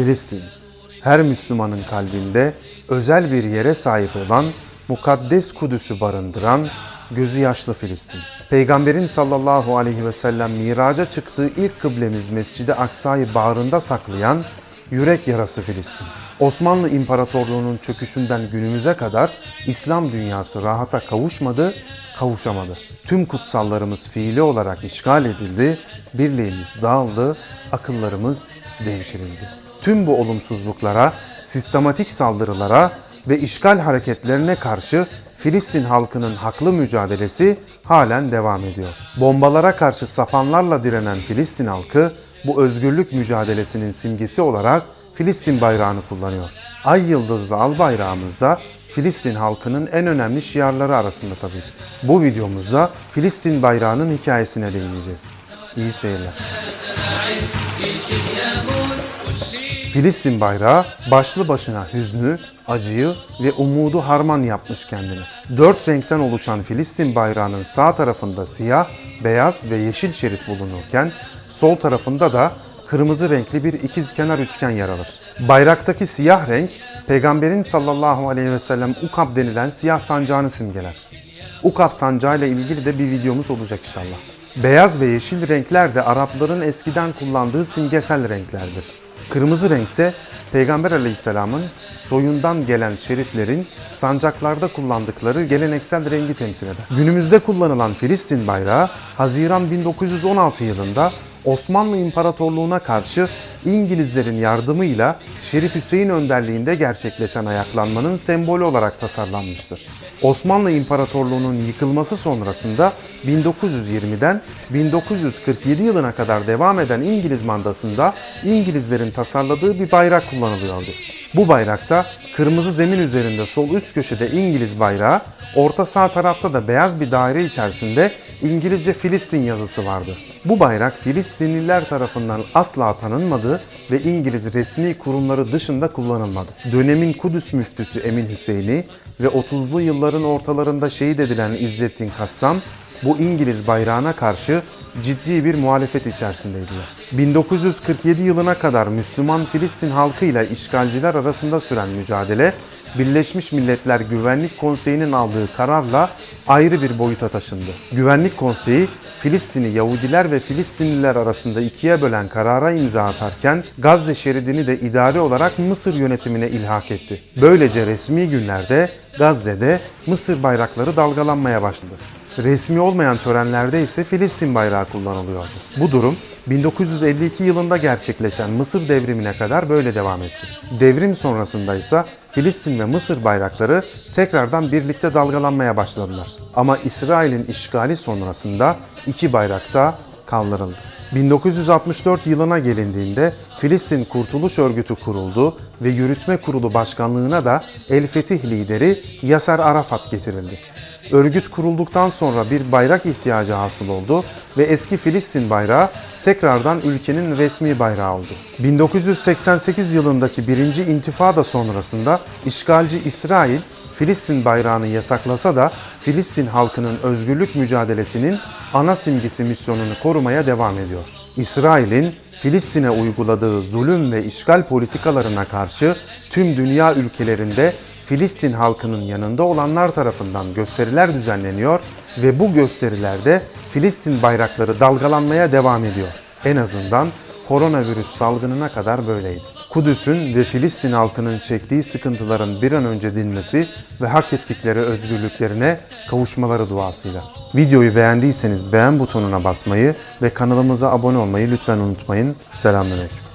Filistin, her Müslümanın kalbinde özel bir yere sahip olan mukaddes Kudüs'ü barındıran gözü yaşlı Filistin. Peygamberin sallallahu aleyhi ve sellem miraca çıktığı ilk kıblemiz Mescid-i Aksa'yı bağrında saklayan yürek yarası Filistin. Osmanlı İmparatorluğu'nun çöküşünden günümüze kadar İslam dünyası rahata kavuşmadı, kavuşamadı. Tüm kutsallarımız fiili olarak işgal edildi, birliğimiz dağıldı, akıllarımız devşirildi. Tüm bu olumsuzluklara, sistematik saldırılara ve işgal hareketlerine karşı Filistin halkının haklı mücadelesi halen devam ediyor. Bombalara karşı sapanlarla direnen Filistin halkı bu özgürlük mücadelesinin simgesi olarak Filistin bayrağını kullanıyor. Ay yıldızlı al bayrağımız da Filistin halkının en önemli şiarları arasında tabii ki. Bu videomuzda Filistin bayrağının hikayesine değineceğiz. İyi seyirler. Filistin bayrağı başlı başına hüznü, acıyı ve umudu harman yapmış kendini. Dört renkten oluşan Filistin bayrağının sağ tarafında siyah, beyaz ve yeşil şerit bulunurken sol tarafında da kırmızı renkli bir ikizkenar üçgen yer alır. Bayraktaki siyah renk Peygamberin sallallahu aleyhi ve sellem Ukab denilen siyah sancağını simgeler. Ukab sancağı ile ilgili de bir videomuz olacak inşallah. Beyaz ve yeşil renkler de Arapların eskiden kullandığı simgesel renklerdir. Kırmızı renk ise Peygamber aleyhisselamın soyundan gelen şeriflerin sancaklarda kullandıkları geleneksel rengi temsil eder. Günümüzde kullanılan Filistin bayrağı Haziran 1916 yılında Osmanlı İmparatorluğu'na karşı İngilizlerin yardımıyla Şerif Hüseyin önderliğinde gerçekleşen ayaklanmanın sembolü olarak tasarlanmıştır. Osmanlı İmparatorluğu'nun yıkılması sonrasında 1920'den 1947 yılına kadar devam eden İngiliz mandasında İngilizlerin tasarladığı bir bayrak kullanılıyordu. Bu bayrakta kırmızı zemin üzerinde sol üst köşede İngiliz bayrağı, orta sağ tarafta da beyaz bir daire içerisinde İngilizce Filistin yazısı vardı. Bu bayrak Filistinliler tarafından asla tanınmadı ve İngiliz resmi kurumları dışında kullanılmadı. Dönemin Kudüs müftüsü Emin Hüseyin'i ve 30'lu yılların ortalarında şehit edilen İzzettin Kassam bu İngiliz bayrağına karşı ciddi bir muhalefet içerisindeydiler. 1947 yılına kadar Müslüman Filistin halkıyla işgalciler arasında süren mücadele Birleşmiş Milletler Güvenlik Konseyi'nin aldığı kararla ayrı bir boyuta taşındı. Güvenlik Konseyi Filistin'i Yahudiler ve Filistinliler arasında ikiye bölen karara imza atarken Gazze şeridini de idari olarak Mısır yönetimine ilhak etti. Böylece resmi günlerde Gazze'de Mısır bayrakları dalgalanmaya başladı. Resmi olmayan törenlerde ise Filistin bayrağı kullanılıyordu. Bu durum 1952 yılında gerçekleşen Mısır devrimine kadar böyle devam etti. Devrim sonrasında ise Filistin ve Mısır bayrakları tekrardan birlikte dalgalanmaya başladılar. Ama İsrail'in işgali sonrasında iki bayrak da kaldırıldı. 1964 yılına gelindiğinde Filistin Kurtuluş Örgütü kuruldu ve Yürütme Kurulu Başkanlığına da El Fetih lideri Yasser Arafat getirildi. Örgüt kurulduktan sonra bir bayrak ihtiyacı hasıl oldu ve eski Filistin bayrağı tekrardan ülkenin resmi bayrağı oldu. 1988 yılındaki birinci intifada sonrasında işgalci İsrail Filistin bayrağını yasaklasa da Filistin halkının özgürlük mücadelesinin ana simgesi misyonunu korumaya devam ediyor. İsrail'in Filistin'e uyguladığı zulüm ve işgal politikalarına karşı tüm dünya ülkelerinde Filistin halkının yanında olanlar tarafından gösteriler düzenleniyor ve bu gösterilerde Filistin bayrakları dalgalanmaya devam ediyor. En azından koronavirüs salgınına kadar böyleydi. Kudüs'ün ve Filistin halkının çektiği sıkıntıların bir an önce dinmesi ve hak ettikleri özgürlüklerine kavuşmaları duasıyla. Videoyu beğendiyseniz beğen butonuna basmayı ve kanalımıza abone olmayı lütfen unutmayın. Selamünaleyküm.